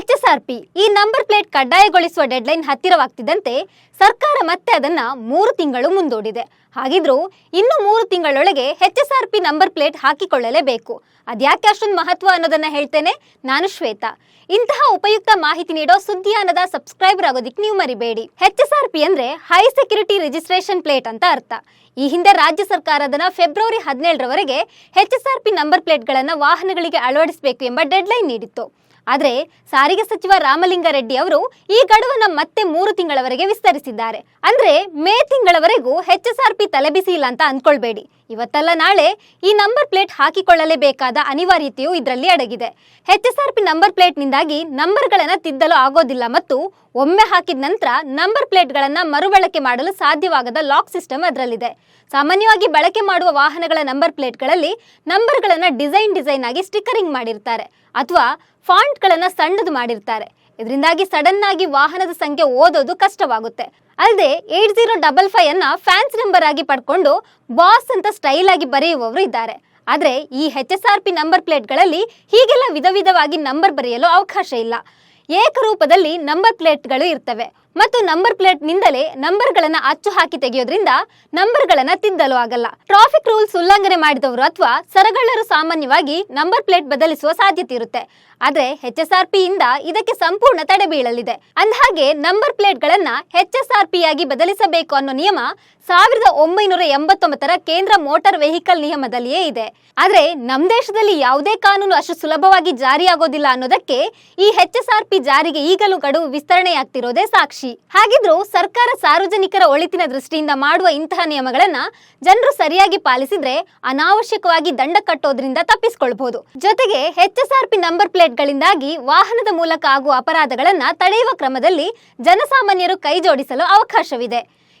HSRP ಈ number plate ಕಡ್ಡಾಯಗೊಳಿಸುವ deadline ಹತ್ತಿರವಾಗ್ತಿದ್ದಂತೆ ಸರ್ಕಾರ ಮತ್ತೆ ಅದನ್ನ ಮೂರು ತಿಂಗಳು ಮುಂದೂಡಿದೆ. ಹಾಗಿದ್ರೂ ಇನ್ನು ಮೂರು ತಿಂಗಳೊಳಗೆ ಎಚ್ಎಸ್ಆರ್ಪಿ ನಂಬರ್ ಪ್ಲೇಟ್ ಹಾಕಿಕೊಳ್ಳಲೇಬೇಕು. ಅದ್ಯಾಕೆ ಅಷ್ಟೊಂದು ಮಹತ್ವ ಅನ್ನೋದನ್ನ ಹೇಳ್ತೇನೆ? ನಾನು ಶ್ವೇತಾ. ಇಂತಹ ಉಪಯುಕ್ತ ಮಾಹಿತಿ ನೀಡೋ ಸುದ್ದಿಯಾನದ ಸಬ್ಸ್ಕ್ರೈಬರ್ ಆಗೋದಿಕ್ ನೀವು ಮರಿಬೇಡಿ. ಎಚ್ಎಸ್ಆರ್ಪಿ ಅಂದ್ರೆ ಹೈ ಸೆಕ್ಯೂರಿಟಿ ರಿಜಿಸ್ಟ್ರೇಷನ್ ಪ್ಲೇಟ್ ಅಂತ ಅರ್ಥ. ಈ ಹಿಂದೆ ರಾಜ್ಯ ಸರ್ಕಾರ ಅದನ್ನ ಫೆಬ್ರವರಿ ಹದಿನೇಳರವರೆಗೆ ಎಚ್ಎಸ್ಆರ್ಪಿ ನಂಬರ್ ಪ್ಲೇಟ್ಗಳನ್ನು ವಾಹನಗಳಿಗೆ ಅಳವಡಿಸಬೇಕು ಎಂಬ ಡೆಡ್ಲೈನ್ ನೀಡಿತ್ತು. ಆದರೆ ಸಾರಿಗೆ ಸಚಿವ ರಾಮಲಿಂಗಾರೆಡ್ಡಿ ಅವರು ಈ ಗಡುವನ್ನು ಮತ್ತೆ ಮೂರು ತಿಂಗಳವರೆಗೆ ವಿಸ್ತರಿಸಿದ್ದಾರೆ. ಅಂದ್ರೆ ಮೇ ತಿಂಗಳವರೆಗೂ ಪಿ ತಲೆಬಿಸಿ ಇಲ್ಲ ಅಂತ ಅಂದ್ಕೊಳ್ಬೇಡಿ ಇವತ್ತಲ್ಲ ನಾಳೆ ಈ ನಂಬರ್ ಪ್ಲೇಟ್ ಹಾಕಿಕೊಳ್ಳಲೇಬೇಕಾದ ಅನಿವಾರ್ಯತೆಯು ಇದರಲ್ಲಿ ಅಡಗಿದೆ. ಪಿ ನಂಬರ್ ಪ್ಲೇಟ್ನಿಂದಾಗಿ ನಂಬರ್ಗಳನ್ನು ತಿದ್ದಲು ಆಗೋದಿಲ್ಲ ಮತ್ತು ಒಮ್ಮೆ ಹಾಕಿದ ನಂತರ ನಂಬರ್ ಪ್ಲೇಟ್ಗಳನ್ನು ಮರುಬಳಕೆ ಮಾಡಲು ಸಾಧ್ಯವಾಗದ ಲಾಕ್ ಸಿಸ್ಟಮ್ ಅದರಲ್ಲಿದೆ. ಸಾಮಾನ್ಯವಾಗಿ ಬಳಕೆ ಮಾಡುವ ವಾಹನಗಳ ನಂಬರ್ ಪ್ಲೇಟ್ಗಳಲ್ಲಿ ನಂಬರ್ಗಳನ್ನು ಡಿಸೈನ್ ಡಿಸೈನ್ ಆಗಿ ಸ್ಟಿಕ್ಕರಿಂಗ್ ಮಾಡಿರ್ತಾರೆ. ಅಥವಾ ಫಾಂಟ್ಗಳನ್ನು ಸಣ್ಣದು ಮಾಡಿರ್ತಾರೆ. ಇದರಿಂದಾಗಿ ಸಡನ್ ಆಗಿ ವಾಹನದ ಸಂಖ್ಯೆ ಓದೋದು ಕಷ್ಟವಾಗುತ್ತೆ. ಅಲ್ಲದೆ ಏಟ್ ಜೀರೋ ಡಬಲ್ ಫೈವ್ ಅನ್ನ ಫ್ಯಾನ್ಸ್ ನಂಬರ್ ಆಗಿ ಪಡ್ಕೊಂಡು ಬಾಸ್ ಅಂತ ಸ್ಟೈಲ್ ಆಗಿ ಬರೆಯುವವರು ಇದ್ದಾರೆ. ಆದರೆ ಈ H S R P number ಪ್ಲೇಟ್ಗಳಲ್ಲಿ ಹೀಗೆಲ್ಲ ವಿಧ ವಿಧವಾಗಿ ನಂಬರ್ ಬರೆಯಲು ಅವಕಾಶ ಇಲ್ಲ. ಏಕರೂಪದಲ್ಲಿ ನಂಬರ್ ಪ್ಲೇಟ್ಗಳು ಇರ್ತವೆ. ಮತ್ತು ನಂಬರ್ ಪ್ಲೇಟ್ ನಿಂದಲೇ ನಂಬರ್ಗಳನ್ನ ಅಚ್ಚು ಹಾಕಿ ತೆಗೆಯೋದ್ರಿಂದ ನಂಬರ್ಗಳನ್ನ ತಿದ್ದಲು ಆಗಲ್ಲ. ಟ್ರಾಫಿಕ್ ರೂಲ್ಸ್ ಉಲ್ಲಂಘನೆ ಮಾಡಿದವರು ಅಥವಾ ಸರಗಳ್ಳರು ಸಾಮಾನ್ಯವಾಗಿ ನಂಬರ್ ಪ್ಲೇಟ್ ಬದಲಿಸುವ ಸಾಧ್ಯತೆ ಇರುತ್ತೆ. ಆದ್ರೆ ಎಚ್ ಎಸ್ ಆರ್ ಪಿ ಇಂದ ಇದಕ್ಕೆ ಸಂಪೂರ್ಣ ತಡೆ ಬೀಳಲಿದೆ. ಅಂದಹಾಗೆ ನಂಬರ್ ಪ್ಲೇಟ್ಗಳನ್ನ ಎಚ್ ಎಸ್ ಆರ್ ಪಿ ಬದಲಿಸಬೇಕು ಅನ್ನೋ ನಿಯಮ ಸಾವಿರದ ಒಂಬೈನೂರ ಎಂಬತ್ತೊಂಬತ್ತರ ಕೇಂದ್ರ ಮೋಟಾರ್ ವೆಹಿಕಲ್ ನಿಯಮದಲ್ಲಿಯೇ ಇದೆ. ಆದರೆ ನಮ್ಮ ದೇಶದಲ್ಲಿ ಯಾವುದೇ ಕಾನೂನು ಅಷ್ಟು ಸುಲಭವಾಗಿ ಜಾರಿಯಾಗೋದಿಲ್ಲ ಅನ್ನೋದಕ್ಕೆ ಈ ಎಚ್ ಎಸ್ ಆರ್ ಪಿ ಜಾರಿಗೆ ಈಗಲೂ ಗಡುವು ವಿಸ್ತರಣೆಯಾಗ್ತಿರೋದೇ ಸಾಕ್ಷಿ. ಹಾಗಿದ್ರೂ ಸರ್ಕಾರ ಸಾರ್ವಜನಿಕರ ಒಳಿತಿನ ದೃಷ್ಟಿಯಿಂದ ಮಾಡುವ ಇಂತಹ ನಿಯಮಗಳನ್ನ ಜನರು ಸರಿಯಾಗಿ ಪಾಲಿಸಿದ್ರೆ ಅನಾವಶ್ಯಕವಾಗಿ ದಂಡ ಕಟ್ಟೋದ್ರಿಂದ ತಪ್ಪಿಸಿಕೊಳ್ಬಹುದು. ಜೊತೆಗೆ H S R P number ಪ್ಲೇಟ್ಗಳಿಂದಾಗಿ ವಾಹನದ ಮೂಲಕ ಆಗುವ ಅಪರಾಧಗಳನ್ನ ತಡೆಯುವ ಕ್ರಮದಲ್ಲಿ ಜನಸಾಮಾನ್ಯರು ಕೈ ಜೋಡಿಸಲು ಅವಕಾಶವಿದೆ.